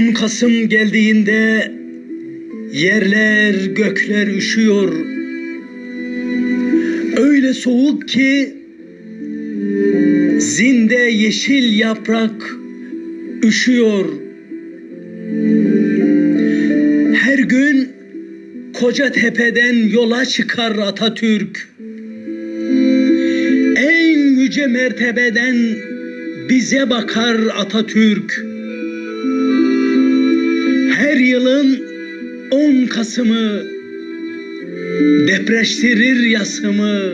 10 Kasım geldiğinde yerler gökler üşüyor. Öyle soğuk ki zinde yeşil yaprak üşüyor. Her gün koca tepeden yola çıkar Atatürk. En yüce mertebeden bize bakar Atatürk. Her yılın 10 Kasım'ı depreştirir yasımı.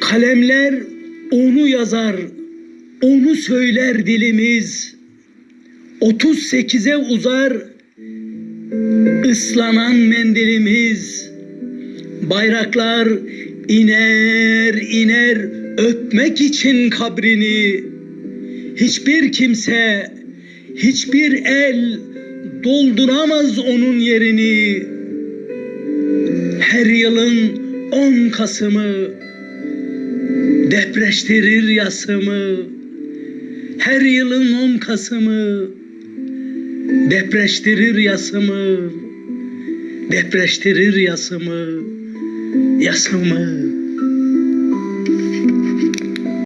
Kalemler onu yazar, onu söyler dilimiz. 38'e uzar ıslanan mendilimiz. Bayraklar iner iner öpmek için kabrini. Hiçbir kimse, hiçbir el dolduramaz onun yerini. Her yılın 10 Kasım'ı depreştirir yasımı. Her yılın 10 Kasım'ı depreştirir yasımı. Depreştirir yasımı. Yasımı.